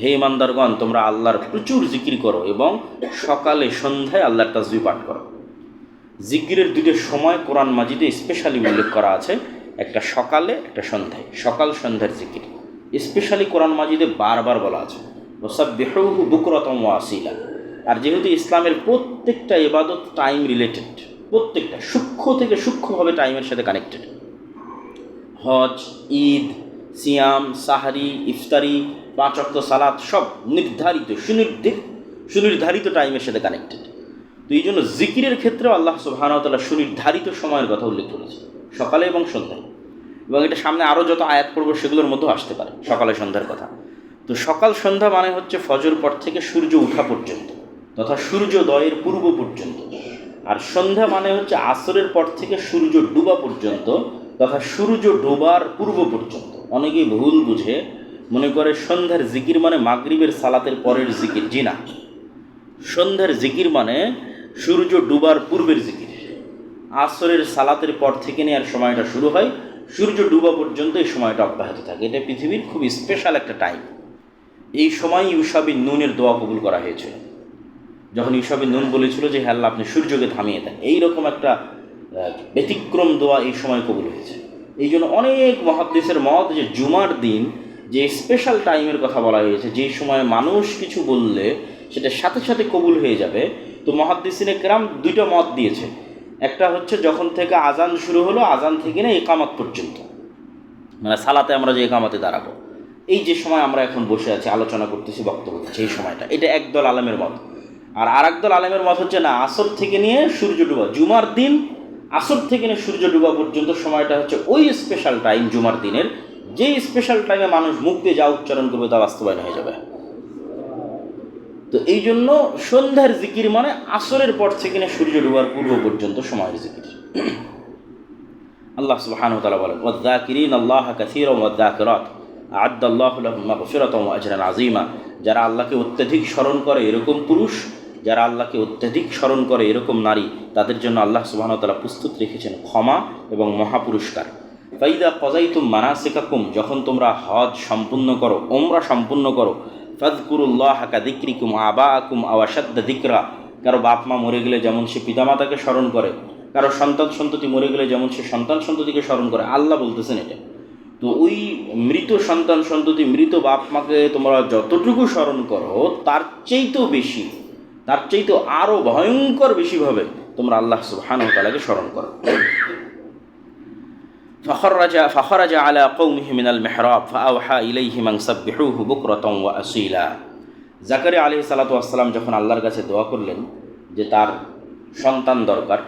হে ইমানদারগণ, তোমরা আল্লাহর প্রচুর জিকির করো এবং সকালে, সন্ধ্যায় আল্লাহর তাজবি পাঠ করো। জিকিরের দুটো সময় কোরআন মাজিদে স্পেশালি উল্লেখ করা আছে, একটা সকালে, একটা সন্ধ্যায়। সকাল, সন্ধ্যার জিকির। স্পেশালি কোরআন মাজিদে বারবার বলা আছে ওসব বেহু বুকরতম আসিলা। আর যেহেতু ইসলামের প্রত্যেকটা ইবাদত টাইম রিলেটেড প্রত্যেকটা, সূক্ষ্ম থেকে সূক্ষ্মভাবে টাইমের সাথে কানেক্টেড হজ, ঈদ, সিয়াম, সাহারি, ইফতারি পাঁচ অক্ত সালাত সব নির্ধারিত সুনির্দিষ্ট সুনির্ধারিত টাইমের সাথে কানেক্টেড তো এই জন্য জিকিরের ক্ষেত্রেও আল্লাহ সুবাহানতাল্লাহ সুনির্ধারিত সময়ের কথা উল্লেখ করেছে সকালে এবং সন্ধ্যায়। এবং এটা সামনে আরও যত আয়াত পড়ব সেগুলোর মধ্যেও আসতে পারে, সকালে সন্ধ্যার কথা। তো সকাল সন্ধ্যা মানে হচ্ছে ফজর পর থেকে সূর্য ওঠা পর্যন্ত, তথা সূর্যোদয়ের পূর্ব পর্যন্ত। আর সন্ধ্যা মানে হচ্ছে আসরের পর থেকে সূর্য ডুবা পর্যন্ত, তথা সূর্য ডোবার পূর্ব পর্যন্ত। অনেকেই ভুল বুঝে মনে করে সন্ধ্যার জিকির মানে মাগরিবের সালাতের পরের জিকির, জি না। সন্ধ্যার জিকির মানে সূর্য ডুবার পূর্বের জিকির। আসরের সালাতের পর থেকে নেওয়ার সময়টা শুরু হয়, সূর্য ডুবা পর্যন্ত এই সময়টা অব্যাহত থাকে। এটা পৃথিবীর খুব স্পেশাল একটা টাইম এই সময় ইউসাবিন নুনের দোয়া কবুল করা হয়েছিল। যখন ইউসাবিন নুন বলেছিল যে হ্যাঁ আপনি সূর্যকে থামিয়ে দেন। এইরকম একটা ব্যতিক্রম দোয়া এই সময় কবুল হয়েছে। এই জন্য অনেক মহাদ্দেশের মত যে, জুমার দিন যে স্পেশাল টাইমের কথা বলা হয়েছে, যে সময় মানুষ কিছু বললে সেটা সাথে সাথে কবুল হয়ে যাবে, তো মহাদ্দিসিনে কেরাম দুইটা মত দিয়েছে। একটা হচ্ছে যখন থেকে আজান শুরু হলো আজান থেকে না একামত পর্যন্ত। মানে সালাতে আমরা যে একামতে দাঁড়াবো। এই যে সময় আমরা এখন বসে আছি, আলোচনা করতেছি, বক্তব্য দিচ্ছি, এই সময়টা। এটা একদল আলেমের মত। আর আর একদল আলেমের মত হচ্ছে না, আসর থেকে নিয়ে সূর্য ডুবা, জুমার দিন, আসর থেকে নিয়ে সূর্য ডুবা পর্যন্ত সময়টা হচ্ছে ওই স্পেশাল টাইম জুমার দিনের যে স্পেশাল টাইমে মানুষ মুখ দিয়ে যা উচ্চারণ করবে তা বাস্তবায়ন হয়ে যাবে। তো এই জন্য সন্ধ্যার জিকির মানে আসরের পর থেকে নিয়ে সূর্য ডুবার পূর্ব পর্যন্ত সময়ের জিকির। আল্লাহ সুবহান তালা বলেন, ওয়াদ্দাকিরিন আল্লাহ কাসির ওয়াদ্দাকিরাত আদ আল্লাহ মাগফিরাতাম আজরান আজিমা যারা আল্লাহকে অত্যাধিক স্মরণ করে এরকম পুরুষ, যারা আল্লাহকে অত্যাধিক স্মরণ করে এরকম নারী, তাদের জন্য আল্লাহ সুবহান তালা প্রস্তুত রেখেছেন ক্ষমা এবং মহাপুরস্কার। ফাইদা কজাইতুম মানাসিকাকুম, যখন তোমরা হজ সম্পূর্ণ করো ওমরা সম্পূর্ণ করো ফাজকুরুল্লাহ হাকা দিক্রিকুম আবা আকুম আওয়াসাদ্দা দিকরা কারও বাপ মা মরে গেলে যেমন সে পিতামাতাকে স্মরণ করে, কারও সন্তান সন্ততি মরে গেলে যেমন সে সন্তান সন্ততিকে স্মরণ করে, আল্লাহ বলতেছেন এটা। তো ওই মৃত সন্তান সন্ততি, মৃত বাপ মাকে তোমরা যতটুকু স্মরণ করো, তার চাইতেও বেশি, তার চাইতেও আরও ভয়ঙ্কর বেশিভাবে তোমরা আল্লাহ সুবহান তালাকে স্মরণ করো। ফখরাজা ফখরাজা আলা কৌমিহি মিনাল মেহরাব ফাহা ইলাইহি মাংসাবিহুহু বুকরতং ওয়া আসিলা জাকারিয়া আলি সালাতু আসসালাম যখন আল্লাহর কাছে দোয়া করলেন যে তার সন্তান দরকার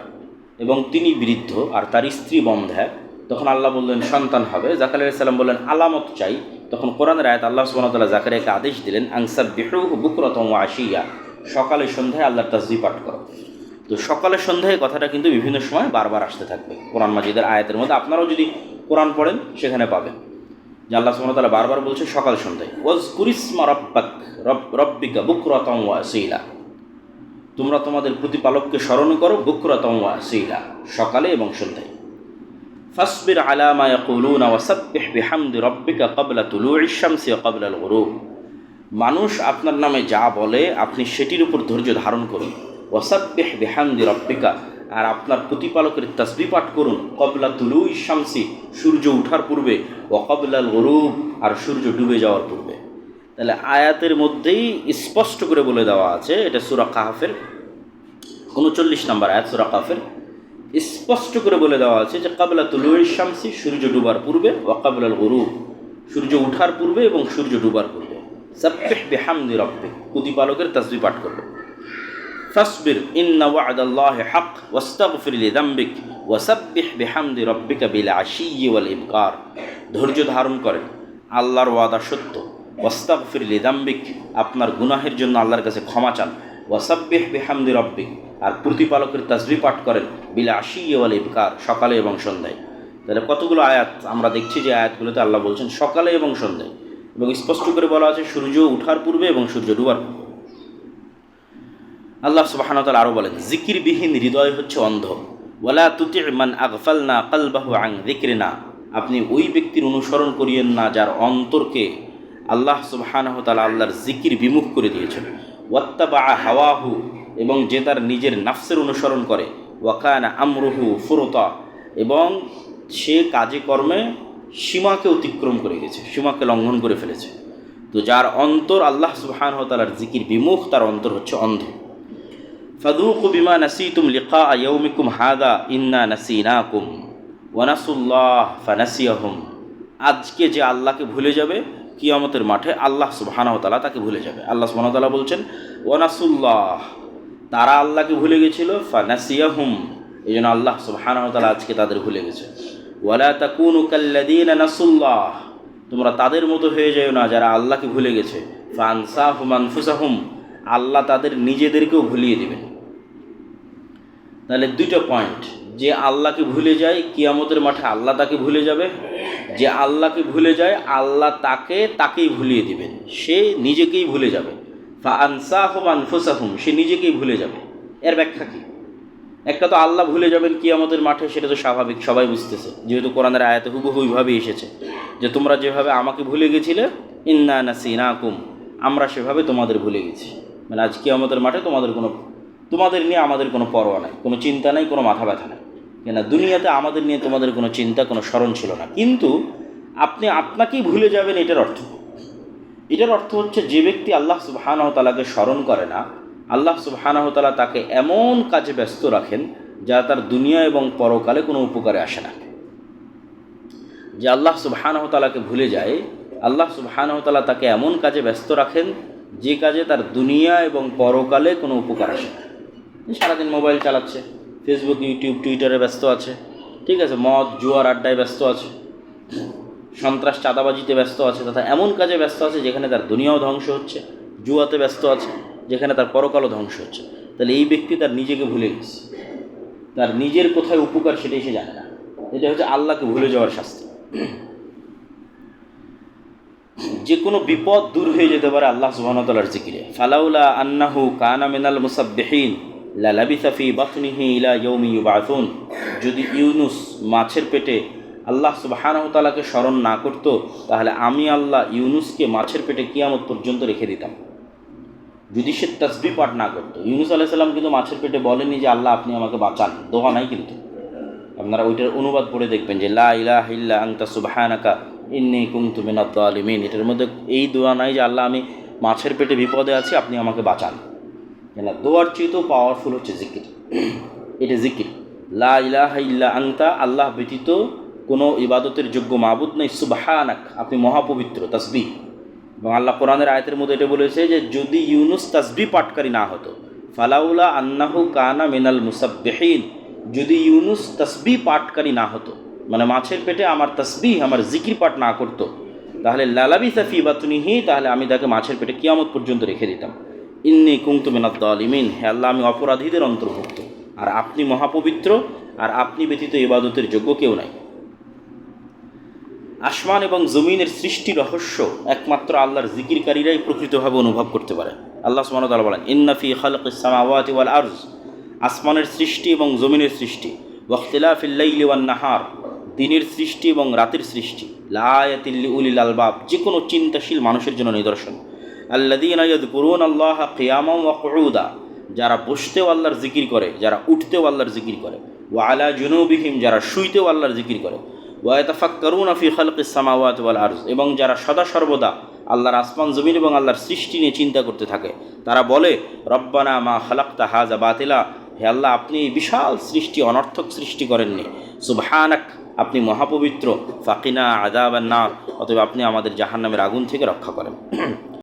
এবং তিনি বৃদ্ধ আর তার স্ত্রী বন্ধা, তখন আল্লাহ বললেন, সন্তান হবে। জাকারিয়া সালাম বললেন, আলামত চাই। তখন কোরআন রায়ত আল্লাহ সুবাহতাল্লাহ জাকারিয়াকে আদেশ দিলেন আংসাব বিহু বুকরতম আশিয়া। সকালে সন্ধ্যায় আল্লাহর তাজবি পাঠ করো। তো সকালে সন্ধ্যায় কথাটা কিন্তু বিভিন্ন সময় বারবার আসতে থাকবে। কোরআন মাজিদের আয়াতের মধ্যে আপনারাও যদি কোরআন পড়েন, সেখানে পাবেন। যে আল্লাহ তাআলা বারবার বলছে সকাল সন্ধ্যায় ওয়াজ কুরিসমা রব্বাক, রব, রব্বিকা বুকরতম ওয়াসিলা তোমরা তোমাদের প্রতিপালককে স্মরণ করো বুকরতম ওয়াসিলা সকালে এবং সন্ধ্যায়। ফাসবির আলা মা ইয়াকুলুনা ওয়াসাব্বিহ বিহামদি রব্বিকা ক্বাবলা তুলুইশ শামসি ওয়া ক্বাবলা আল মানুষ আপনার নামে যা বলে, আপনি সেটির উপর ধৈর্য ধারণ করুন। ওয়াসাব্বিহ বিহামদি রব্বিকা। আর আপনার প্রতিপালকের তসবি পাঠ করুন কবলা তুলুই শামসি, সূর্য উঠার পূর্বে, ও কবলাল গরুব, আর সূর্য ডুবে যাওয়ার পূর্বে। তাহলে আয়াতের মধ্যেই স্পষ্ট করে বলে দেওয়া আছে, এটা সুরা কাহাফের উনচল্লিশ নম্বর আয়াত, সুরা কাহাফের। স্পষ্ট করে বলে দেওয়া আছে যে কাবলা তুলুই শামসি, সূর্য ডুবার পূর্বে, ও কাবলাল গরুব, সূর্য উঠার পূর্বে এবং সূর্য ডুবার পূর্বে। সাব্বিহ বিহামদি রব্বিক। প্রতিপালকের তসবি পাঠ করবে। ফাসবির ইন্না ওয়াদাল্লাহ হক ওয়াস্তাগফিরলি দাম্বিক, ওয়াসাব্বিহ বিহামদি রব্বিকা বিল আশি ওয়াল ধৈর্য ধারণ করেন, আল্লাহর ওয়াদা সত্য। ওয়াস্তাগফিরলি দাম্বিক, আপনার গুনাহের জন্য আল্লাহর কাছে ক্ষমা চান। ওয়াসাব্বিহ বিহামদি রব্বিক, আর প্রতিপালকের তাজবি পাঠ করেন, বিল আশি ওয়াল ইবকার, সকালে এবং সন্ধ্যায়। তাহলে কতগুলো আয়াত আমরা দেখছি যে আয়াতগুলোতে আল্লাহ বলছেন সকালে এবং সন্ধ্যায়। এবং স্পষ্ট করে বলা আছে সূর্য উঠার পূর্বে এবং সূর্য ডুবার পূর্বে। আল্লাহ সুবাহানতাল আরও বলেন, জিকিরবিহীন হৃদয় হচ্ছে অন্ধ। ওয়ালা তুতি মান আগফাল না কালবাহু আং না আপনি ওই ব্যক্তির অনুসরণ করিয়েন না যার অন্তরকে আল্লাহ সুবহানাহ তালা আল্লাহর জিকির বিমুখ করে দিয়েছেন। ওয়াত্তাবা হাওয়াহু, এবং যে তার নিজের নাফসের অনুসরণ করে। ওয়াকানা আমরুহু ফুরতা, এবং সে কাজে কর্মে সীমাকে অতিক্রম করে গেছে, সীমাকে লঙ্ঘন করে ফেলেছে। তো যার অন্তর আল্লাহ সুবহানাহ তালার জিকির বিমুখ, তার অন্তর হচ্ছে অন্ধ। ফাদুকু বিমা নাসিতুম লিকা ইয়াউমিকুম হাদা ইন্না নাসিনাকুম ওয়ানাসুল্লাহ ফানাসিয়াহুম। আজকে যে আল্লাহকে ভুলে যাবে, কিয়ামতের মাঠে আল্লাহ সুবহানাহু তাআলা তাকে ভুলে যাবে। আল্লাহ সুবহানাহু তাআলা বলছেন ওয়ানাসুল্লাহ তারা আল্লাহকে ভুলে গেছিল, ফানাসিয়াহুম। এই জন্য আল্লাহ তাআলা আজকে তাদের ভুলে গেছে। ওয়ালা তাকুনু কাল্লাযীনা নাসুল্লাহ তোমরা তাদের মতো হয়ে যাও না যারা আল্লাহকে ভুলে গেছে। ফানসাহুম আনফুসাহুম আল্লাহ তাদের নিজেদেরকেও ভুলিয়ে দেবেন। তাহলে দুটো পয়েন্ট যে আল্লাহকে ভুলে যায়, কিয়ামতের মাঠে আল্লাহ তাকে ভুলে যাবে। যে আল্লাহকে ভুলে যায়, আল্লাহ তাকে, তাকেই ভুলিয়ে দিবেন। সে নিজেকেই ভুলে যাবে। ফা আনসাহুম আনফুসাহুম, সে নিজেকেই ভুলে যাবে। এর ব্যাখ্যা কী? একটা তো আল্লাহ ভুলে যাবেন কিয়ামতের মাঠে, সেটা তো স্বাভাবিক, সবাই বুঝতেছে। যেহেতু কোরআনের আয়াতে হুবহুইভাবে এসেছে, যে তোমরা যেভাবে আমাকে ভুলে গেছিলে, ইন্না নাসিনাকুম, আমরা সেভাবে তোমাদের ভুলে গেছি। মানে আজ কিয়ামতের মাঠে তোমাদের কোনো তোমাদের নিয়ে আমাদের কোনো পরোয়া নাই, কোনো চিন্তা নাই, কোনো মাথা ব্যথা নাই। কেন দুনিয়াতে আমাদের নিয়ে তোমাদের কোনো চিন্তা, কোনো স্মরণ ছিল না। কিন্তু আপনি আপনাকেই ভুলে যাবেন এটার অর্থ। এটার অর্থ হচ্ছে যে ব্যক্তি আল্লাহ সুবাহানহ তালাকে স্মরণ করে না, আল্লাহ সুবাহানহ তালা তাকে এমন কাজে ব্যস্ত রাখেন যা তার দুনিয়া এবং পরকালে কোনো উপকারে আসে না। যে আল্লাহ সুবাহানহ তালাকে ভুলে যায়, আল্লাহ সুবাহানহ তালা তাকে এমন কাজে ব্যস্ত রাখেন যে কাজে তার দুনিয়া এবং পরকালে কোনো উপকার আসে না। সারাদিন মোবাইল চালাচ্ছে। ফেসবুক ইউটিউব টুইটারে ব্যস্ত আছে। ঠিক আছে, মদ, জুয়ার আড্ডায় ব্যস্ত আছে। সন্ত্রাস চাঁদাবাজিতে ব্যস্ত আছে। তথা এমন কাজে ব্যস্ত আছে যেখানে তার দুনিয়াও ধ্বংস হচ্ছে, জুয়াতে ব্যস্ত আছে, যেখানে তার পরকালও ধ্বংস হচ্ছে। তাহলে এই ব্যক্তি তার নিজেকে ভুলে গেছে। তার নিজের কোথায় উপকার সেটাই সে জানে না। এটা হচ্ছে আল্লাহকে ভুলে যাওয়ার শাস্তি। যে কোনো বিপদ দূর হয়ে যেতে পারে আল্লাহ সুবাহতালার জিকিরে। ফালাউলা আন্নাহু কানা মিনাল মুসাব্বিহিন। লালাবিসাফি বাতনিহি ইলা ইয়ৌমি ইউবাথুন যদি ইউনুস মাছের পেটে আল্লাহ সুবাহানহতালাকে স্মরণ না করত, তাহলে আমি আল্লাহ ইউনুসকে মাছের পেটে কিয়ামত পর্যন্ত রেখে দিতাম। যদি সে তসবি পাঠ না করত। ইউনুস আলাইসাল্লাম কিন্তু মাছের পেটে বলেনি যে, আল্লাহ, আপনি আমাকে বাঁচান। দোহা নাই কিন্তু। আপনারা ওইটার অনুবাদ পড়ে দেখবেন যে, লা ইলাহ ইল্লা আংতা সুবাহানাকা, ইন্নি কুমতু মিনাত আলিমিন এটার মধ্যে এই দোয়া নাই যে, আল্লাহ, আমি মাছের পেটে বিপদে আছি, আপনি আমাকে বাঁচান। কেন দোয়ার চেয়েতেও পাওয়ারফুল হচ্ছে জিকির। এটা জিকির। লা ইলাহা ইল্লা আংতা আল্লাহ ব্যতীত কোনো ইবাদতের যোগ্য মাবুদ নেই। সুবাহানাক, আপনি মহাপবিত্র তসবি এবং আল্লাহ কোরআনের আয়তের মধ্যে এটা বলেছে যে, যদি ইউনুস তসবি পাটকারী না হতো, ফালাউলা আন্নাহু কানা মিনাল মুসাব্বিহিন, যদি ইউনুস তসবি পাটকারী না হতো মানে মাছের পেটে আমার তসবি আমার জিকির পাঠ না করতো, তাহলে লালাবি সাফি বাতুনিহি, তাহলে আমি তাকে মাছের পেটে কিয়ামত পর্যন্ত রেখে দিতাম। ইন্নি কুমতু মিনাদ্দ আলিমিন হে আল্লাহ, আমি অপরাধীদের অন্তর্ভুক্ত। আর আপনি মহাপবিত্র, আর আপনি ব্যতীত ইবাদতের যোগ্য কেউ নাই। আসমান এবং জমিনের সৃষ্টি রহস্য একমাত্র আল্লাহর জিকিরকারীরাই প্রকৃতভাবে অনুভব করতে পারে। আল্লাহ সুমতাল বলেন ইন্নাফি খালক ইসলামাওয়াতি ওয়াল আরজ। আসমানের সৃষ্টি এবং জমিনের সৃষ্টি। ওয়াখতিলাফিল্লাইলি ওয়ান নাহার। দিনের সৃষ্টি এবং রাতের সৃষ্টি। লায়াতিল্লি উলিল আলবাব। যে কোনো চিন্তাশীল মানুষের জন্য নিদর্শন। আল্লাদিন করুন আল্লাহ কিয়ামাম ওয়াকুদা যারা বসতেও আল্লাহর জিকির করে, যারা উঠতেও আল্লাহর জিকির করে, ওয়া আলা জুনুবিহিম, যারা শুইতেও আল্লাহর জিকির করে ওয়াতাফাক্কারুন আফি খালক সামাওয়াত ওয়াল আরজ, এবং যারা সদা সর্বদা আল্লাহর আসমান, জমিন এবং আল্লাহর সৃষ্টি নিয়ে চিন্তা করতে থাকে, তারা বলে, রব্বানা মা খালাক্তা হাজা বাতিলা, হে আল্লাহ, আপনি এই বিশাল সৃষ্টি, অনর্থক সৃষ্টি করেননি। সুবহানাক, আপনি মহাপবিত্র, ফাকিনা আদাবান্নার অতএব আপনি আমাদের জাহান্নামের আগুন থেকে রক্ষা করেন।